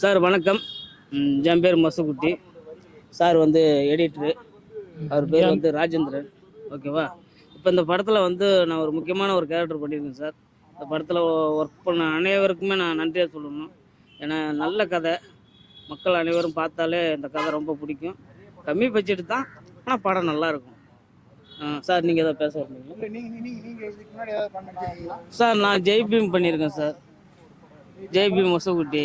Sir வணக்கம். என் பேர் மசுக்குட்டி sir வந்து எடிட்ரு. அவர் பேர் வந்து ராஜேந்திரன். ஓகேவா? இப்போ இந்த படத்தில் வந்து நான் ஒரு முக்கியமான ஒரு கேரக்டர் பண்ணியிருக்கேன் சார். இந்த படத்தில் ஒர்க் பண்ண அனைவருக்குமே நான் நன்றியாக சொல்லணும். ஏன்னா நல்ல கதை. மக்கள் அனைவரும் பார்த்தாலே இந்த கதை ரொம்ப பிடிக்கும். கம்மி பட்ஜெட் தான் ஆனால் படம் நல்லா இருக்கும். அஹ் சார் நீங்கள் எதாவது பேச வரீங்களா சார் நான் ஜெய்பீம் பண்ணியிருக்கேன் சார். ஜெய்பீம் மொசகுட்டி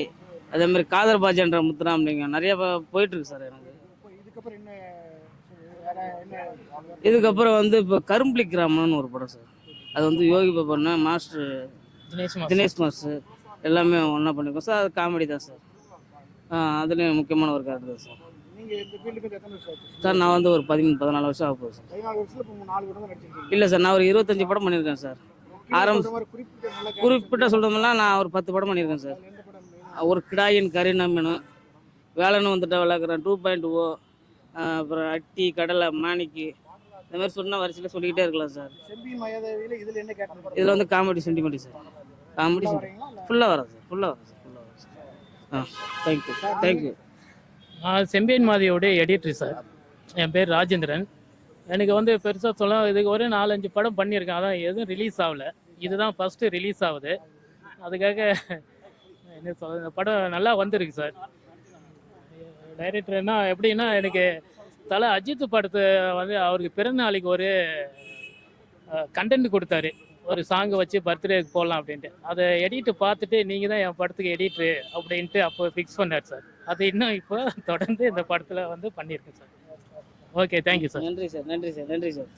அதே மாதிரி காதர் பாஜான்ற முத்துராமலிங்கம் நிறைய ப- போயிட்டு இருக்கு சார் எனக்கு. இதுக்கப்புறம் வந்து இப்போ கரும்புலி கிராமம்னு ஒரு படம் சார். அது வந்து யோகி பாபண்ணா மாஸ்டர் தினேஷ் மாஸ்டர் எல்லாமே ஒன்றா பண்ணியிருக்கோம் சார் அது காமெடி தான் சார். அதுலேயும் முக்கியமான ஒரு கேரக்டர் தான் சார். சார் நான் வந்து ஒரு பதிமூணு பதினாலு வருஷம் ஆக போகுது சார். இல்லை சார் நான் ஒரு இருபத்தஞ்சி படம் பண்ணியிருக்கேன் சார். ஆரம்ப- குறிப்பிட்ட சொல்கிறதுலாம் நான் ஒரு பத்து படம் பண்ணியிருக்கேன் சார்? ஒரு கிடாயின் நம்பினு வேலைன்னு வந்துட்டு விளக்குறேன் டூ பாயிண்ட் ஓ அப்புறம் அட்டி கடலை மாணிக்கு இந்த மாதிரி சொன்ன வரிசையில் சொல்லிக்கிட்டே இருக்கலாம் சார். இதுல என்ன கேட்டீங்க இதில் வந்து காமெடி சென்டிமெண்ட் சார். காமெடி ஃபுல்லாக வரும் சார் ஃபுல்லாக வரும் சார் ஃபுல்லாக வரும் சார். ஆ தேங்க்யூ தேங்க்யூ நான் செம்பியன் மாதியோட எடிட்டர் சார். என் பேர் ராஜேந்திரன். எனக்கு வந்து பெருசாக சொல்ல இதுக்கு ஒரு நாலஞ்சு படம் பண்ணியிருக்கேன். அதான் எதுவும் ரிலீஸ் ஆகல. இதுதான் ஃபஸ்ட்டு ரிலீஸ் ஆகுது. அதுக்காக என்ன சொல்ல இந்த படம் நல்லா வந்திருக்கு சார். டைரக்டர்னா எப்படின்னா எனக்கு தலை அஜித் படத்தை வந்து அவருக்கு பிறந்த நாளைக்கு ஒரு கண்டென்ட் கொடுத்தாரு. ஒரு சாங்கை வச்சு பர்த்டேக்கு போடலாம் அப்படின்ட்டு. அதை எடிட்டு பார்த்துட்டு நீங்கள் தான் என் படத்துக்கு எடிட்ரு அப்படின்ட்டு அப்போ ஃபிக்ஸ் பண்ணார் சார். அது இன்னும் இப்போ தொடர்ந்து இந்த படத்தில் வந்து பண்ணியிருக்கேன் sir. Okay thank you sir நன்றி சார் நன்றி சார் நன்றி சார்